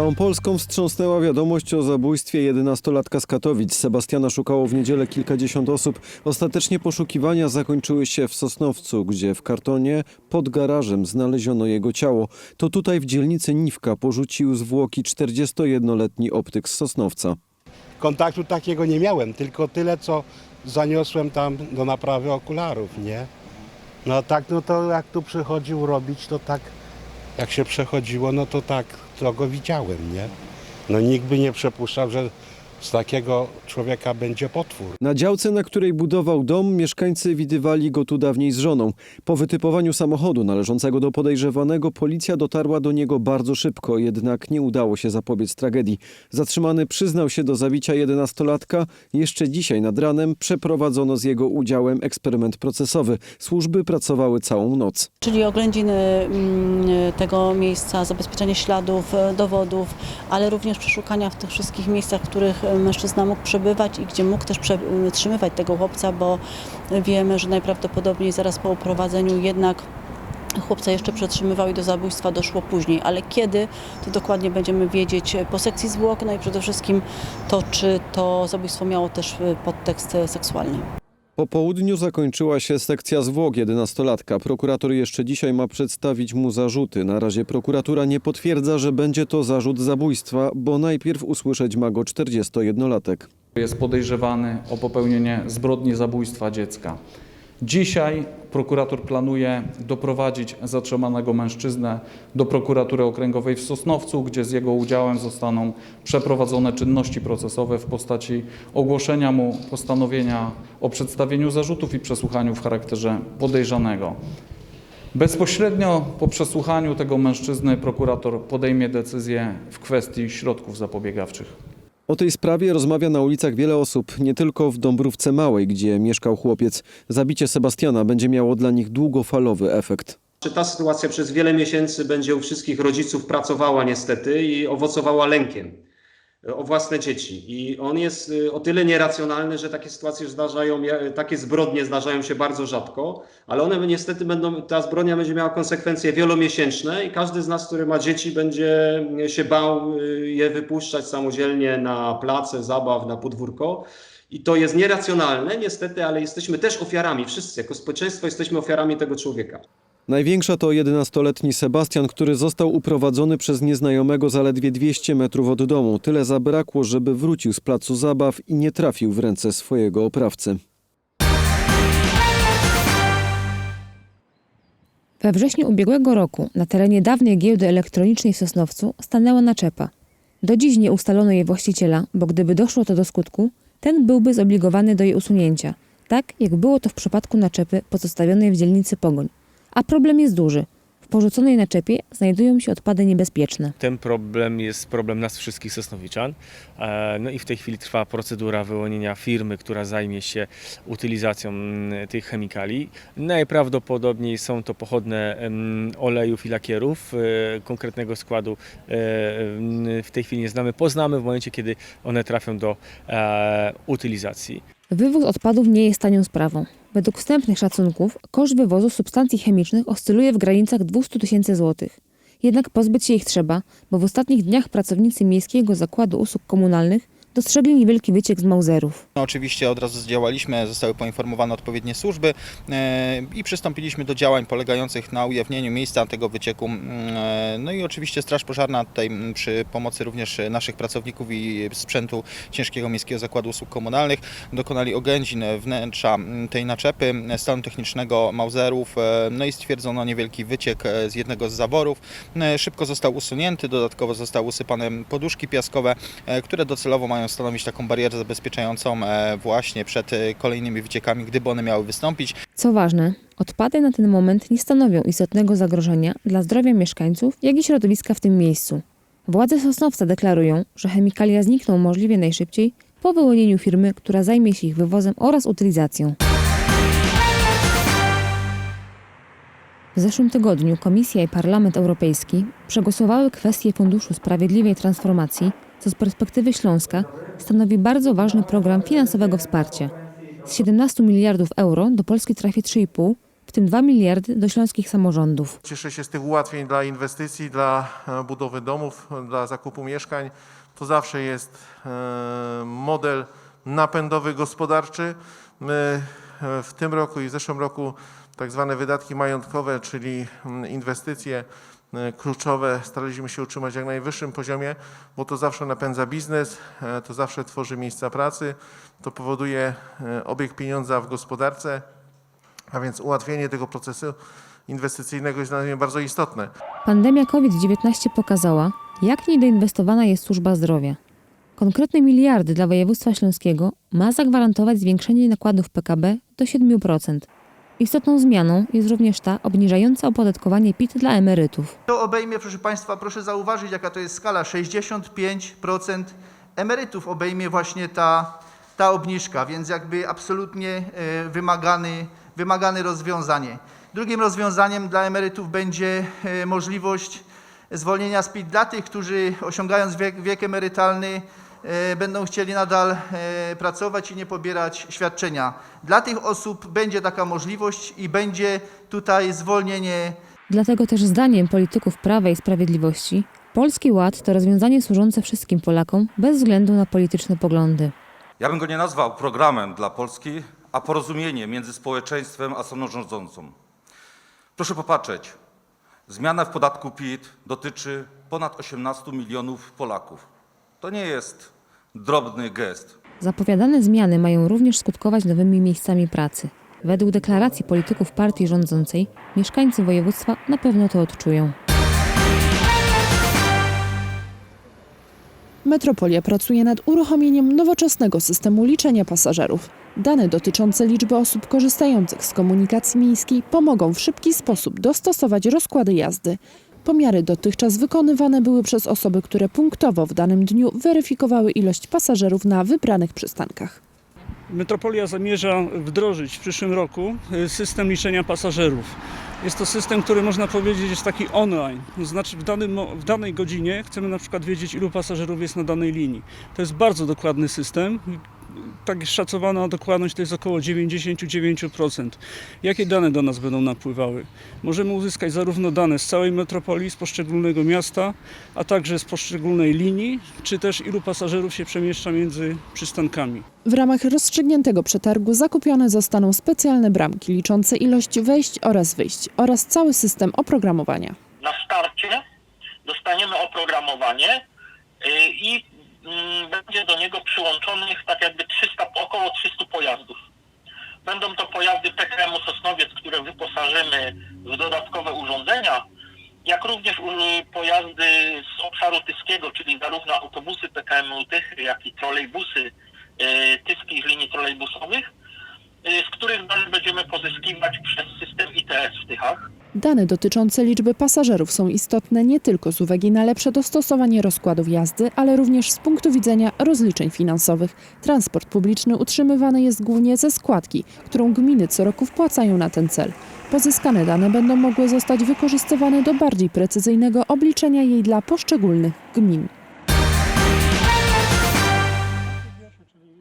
Całą Polską wstrząsnęła wiadomość o zabójstwie 11-latka z Katowic. Sebastiana szukało w niedzielę kilkadziesiąt osób. Ostatecznie poszukiwania zakończyły się w Sosnowcu, gdzie w kartonie pod garażem znaleziono jego ciało. To tutaj w dzielnicy Niwka porzucił zwłoki 41-letni optyk z Sosnowca. kontaktu takiego nie miałem, tylko tyle, co zaniosłem tam do naprawy okularów, nie? No tak, no to jak tu przychodził robić, to tak, jak się przechodziło, no to tak, to go widziałem, nie? No nikt by nie przypuszczał, że z takiego człowieka będzie potwór. Na działce, na której budował dom, mieszkańcy widywali go tu dawniej z żoną. Po wytypowaniu samochodu należącego do podejrzewanego, policja dotarła do niego bardzo szybko, jednak nie udało się zapobiec tragedii. Zatrzymany przyznał się do zabicia 11-latka. Jeszcze dzisiaj nad ranem przeprowadzono z jego udziałem eksperyment procesowy. Służby pracowały całą noc. czyli oględziny mm, tego miejsca, zabezpieczenie śladów, dowodów, ale również przeszukania w tych wszystkich miejscach, w których mężczyzna mógł przebywać i gdzie mógł też przetrzymywać tego chłopca, bo wiemy, że najprawdopodobniej zaraz po uprowadzeniu jednak chłopca jeszcze przetrzymywał i do zabójstwa doszło później, ale kiedy, to dokładnie będziemy wiedzieć po sekcji zwłok, no i przede wszystkim to, czy to zabójstwo miało też podtekst seksualny. Po południu zakończyła się sekcja zwłok 11-latka. Prokurator jeszcze dzisiaj ma przedstawić mu zarzuty. Na razie prokuratura nie potwierdza, że będzie to zarzut zabójstwa, bo najpierw usłyszeć ma go 41-latek. Jest podejrzewany o popełnienie zbrodni zabójstwa dziecka. Dzisiaj prokurator planuje doprowadzić zatrzymanego mężczyznę do prokuratury okręgowej w Sosnowcu, gdzie z jego udziałem zostaną przeprowadzone czynności procesowe w postaci ogłoszenia mu postanowienia o przedstawieniu zarzutów i przesłuchaniu w charakterze podejrzanego. Bezpośrednio po przesłuchaniu tego mężczyzny prokurator podejmie decyzję w kwestii środków zapobiegawczych. O tej sprawie rozmawia na ulicach wiele osób, nie tylko w Dąbrówce Małej, gdzie mieszkał chłopiec. Zabicie Sebastiana będzie miało dla nich długofalowy efekt. Czy ta sytuacja przez wiele miesięcy będzie u wszystkich rodziców pracowała niestety i owocowała lękiem o własne dzieci. I on jest y, o tyle nieracjonalny, że takie sytuacje zdarzają, ja- takie zbrodnie zdarzają się bardzo rzadko, ale one niestety będą, ta zbrodnia będzie miała konsekwencje wielomiesięczne i każdy z nas, który ma dzieci, będzie się bał y, je wypuszczać samodzielnie na place zabaw, na podwórko. I to jest nieracjonalne, niestety, ale jesteśmy też ofiarami, wszyscy jako społeczeństwo jesteśmy ofiarami tego człowieka. Największa to 11-letni Sebastian, który został uprowadzony przez nieznajomego zaledwie 200 metrów od domu. Tyle zabrakło, żeby wrócił z placu zabaw i nie trafił w ręce swojego oprawcy. We wrześniu ubiegłego roku na terenie dawnej giełdy elektronicznej w Sosnowcu stanęła naczepa. Do dziś nie ustalono jej właściciela, bo gdyby doszło to do skutku, ten byłby zobligowany do jej usunięcia, tak jak było to w przypadku naczepy pozostawionej w dzielnicy Pogoń. A problem jest duży. W porzuconej naczepie znajdują się odpady niebezpieczne. Ten problem jest problem nas wszystkich Sosnowiczan. E, No i w tej chwili trwa procedura wyłonienia firmy, która zajmie się utylizacją mm, tych chemikali. Najprawdopodobniej są to pochodne olejów i lakierów. E, Konkretnego składu e, w tej chwili nie znamy. Poznamy w momencie, kiedy one trafią do utylizacji. Wywóz odpadów nie jest tanią sprawą. Według wstępnych szacunków koszt wywozu substancji chemicznych oscyluje w granicach 200 tysięcy złotych. Jednak pozbyć się ich trzeba, bo w ostatnich dniach pracownicy Miejskiego Zakładu Usług Komunalnych dostrzegli niewielki wyciek z Mauzerów. No, oczywiście od razu zdziałaliśmy, zostały poinformowane odpowiednie służby e, i przystąpiliśmy do działań polegających na ujawnieniu miejsca tego wycieku. Mm, e, No i oczywiście Straż Pożarna tutaj mm, przy pomocy również naszych pracowników i sprzętu Ciężkiego Miejskiego Zakładu Usług Komunalnych dokonali oględzin wnętrza mm, tej naczepy, stanu technicznego Mauzerów, e, no i stwierdzono niewielki wyciek e, z jednego z zaworów. E, Szybko został usunięty, dodatkowo zostały usypane poduszki piaskowe, e, które docelowo mają stanowić taką barierę zabezpieczającą e, właśnie przed e, kolejnymi wyciekami, gdyby one miały wystąpić. Co ważne, odpady na ten moment nie stanowią istotnego zagrożenia dla zdrowia mieszkańców, jak i środowiska w tym miejscu. Władze Sosnowca deklarują, że chemikalia znikną możliwie najszybciej po wyłonieniu firmy, która zajmie się ich wywozem oraz utylizacją. W zeszłym tygodniu Komisja i Parlament Europejski przegłosowały kwestię Funduszu Sprawiedliwej Transformacji, co z perspektywy Śląska stanowi bardzo ważny program finansowego wsparcia. Z 17 miliardów euro do Polski trafi 3,5, w tym 2 miliardy do śląskich samorządów. Cieszę się z tych ułatwień dla inwestycji, dla e, budowy domów, dla zakupu mieszkań. To zawsze jest e, model napędowy gospodarczy. My e, w tym roku i w zeszłym roku tak zwane wydatki majątkowe, czyli inwestycje e, kluczowe staraliśmy się utrzymać jak najwyższym poziomie, bo to zawsze napędza biznes, e, to zawsze tworzy miejsca pracy, to powoduje e, obieg pieniądza w gospodarce, a więc ułatwienie tego procesu inwestycyjnego jest dla mnie bardzo istotne. Pandemia COVID-19 pokazała, jak niedoinwestowana jest służba zdrowia. Konkretne miliardy dla województwa śląskiego ma zagwarantować zwiększenie nakładów PKB do 7%. Istotną zmianą jest również ta obniżająca opodatkowanie PIT dla emerytów. To obejmie, proszę Państwa, proszę zauważyć, jaka to jest skala. 65% emerytów obejmie właśnie ta, ta obniżka, więc jakby absolutnie e, wymagany, wymagane rozwiązanie. Drugim rozwiązaniem dla emerytów będzie e, możliwość zwolnienia z PIT dla tych, którzy osiągając wiek, wiek emerytalny będą chcieli nadal e, pracować i nie pobierać świadczenia. Dla tych osób będzie taka możliwość i będzie tutaj zwolnienie Dlatego też zdaniem polityków Prawa i Sprawiedliwości Polski Ład to rozwiązanie służące wszystkim Polakom bez względu na polityczne poglądy. Ja bym go nie nazwał programem dla Polski, a porozumieniem między społeczeństwem a stroną rządzącą. Proszę popatrzeć, zmiana w podatku PIT dotyczy ponad 18 milionów Polaków. To nie jest drobny gest. Zapowiadane zmiany mają również skutkować nowymi miejscami pracy. Według deklaracji polityków partii rządzącej mieszkańcy województwa na pewno to odczują. Metropolia pracuje nad uruchomieniem nowoczesnego systemu liczenia pasażerów. Dane dotyczące liczby osób korzystających z komunikacji miejskiej pomogą w szybki sposób dostosować rozkłady jazdy. Pomiary dotychczas wykonywane były przez osoby, które punktowo w danym dniu weryfikowały ilość pasażerów na wybranych przystankach. Metropolia zamierza wdrożyć w przyszłym roku y, system liczenia pasażerów. Jest to system, który można powiedzieć jest taki online. Znaczy w, danym, w danej godzinie chcemy na przykład wiedzieć, ilu pasażerów jest na danej linii. To jest bardzo dokładny system. Tak szacowana dokładność to jest około 99%. Jakie dane do nas będą napływały? Możemy uzyskać zarówno dane z całej metropolii, z poszczególnego miasta, a także z poszczególnej linii, czy też ilu pasażerów się przemieszcza między przystankami. W ramach rozstrzygniętego przetargu zakupione zostaną specjalne bramki liczące ilość wejść oraz wyjść oraz cały system oprogramowania. na starcie dostaniemy oprogramowanie y, i mm, będzie do niego przyłączonych tak jakby 300, około 300 pojazdów. Będą to pojazdy PKM Sosnowiec, które wyposażymy w dodatkowe urządzenia, jak również pojazdy z obszaru tyskiego, czyli zarówno autobusy PKM Tychy, jak i trolejbusy y, tyskich linii trolejbusowych, y, z których dane będziemy pozyskiwać przez system ITS w Tychach. Dane dotyczące liczby pasażerów są istotne nie tylko z uwagi na lepsze dostosowanie rozkładów jazdy, ale również z punktu widzenia rozliczeń finansowych. Transport publiczny utrzymywany jest głównie ze składki, którą gminy co roku wpłacają na ten cel. Pozyskane dane będą mogły zostać wykorzystywane do bardziej precyzyjnego obliczenia jej dla poszczególnych gmin.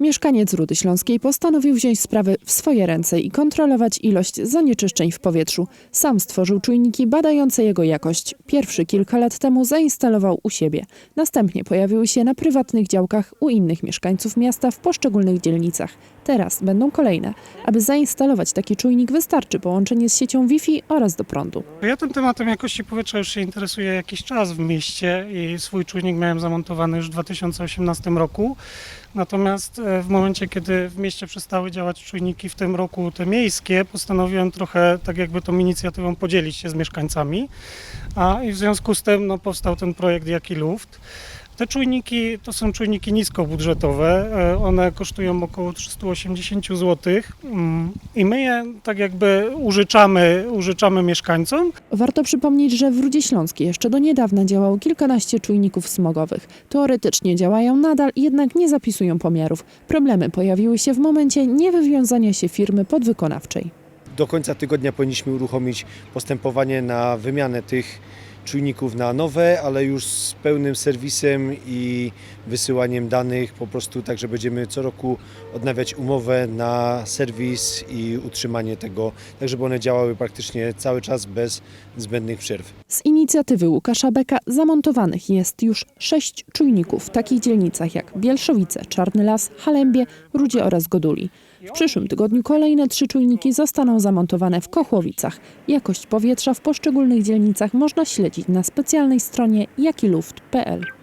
Mieszkaniec Rudy Śląskiej postanowił wziąć sprawy w swoje ręce i kontrolować ilość zanieczyszczeń w powietrzu. Sam stworzył czujniki badające jego jakość. Pierwszy kilka lat temu zainstalował u siebie. Następnie pojawiły się na prywatnych działkach u innych mieszkańców miasta w poszczególnych dzielnicach. Teraz będą kolejne. Aby zainstalować taki czujnik wystarczy połączenie z siecią Wi-Fi oraz do prądu. Ja tym tematem jakości powietrza już się interesuję jakiś czas w mieście i swój czujnik miałem zamontowany już w 2018 roku. Natomiast e, w momencie, kiedy w mieście przestały działać czujniki w tym roku te miejskie, postanowiłem trochę tak jakby tą inicjatywą podzielić się z mieszkańcami. A i w związku z tym no, powstał ten projekt Jaki Luft. Te czujniki to są czujniki niskobudżetowe. E, One kosztują około 380 zł mm, i my je tak jakby użyczamy, użyczamy mieszkańcom. Warto przypomnieć, że w Rudzie Śląskiej jeszcze do niedawna działało kilkanaście czujników smogowych. Teoretycznie działają nadal, jednak nie zapisują pomiarów. Problemy pojawiły się w momencie niewywiązania się firmy podwykonawczej. Do końca tygodnia powinniśmy uruchomić postępowanie na wymianę tych czujników na nowe, ale już z pełnym serwisem i wysyłaniem danych po prostu tak, że będziemy co roku odnawiać umowę na serwis i utrzymanie tego, tak żeby one działały praktycznie cały czas bez zbędnych przerw. Z inicjatywy Łukasza Beka zamontowanych jest już sześć czujników w takich dzielnicach jak Bielszowice, Czarny Las, Halembie, Rudzie oraz Goduli. W przyszłym tygodniu kolejne trzy czujniki zostaną zamontowane w Kochłowicach. Jakość powietrza w poszczególnych dzielnicach można śledzić na specjalnej stronie jakiluft.pl.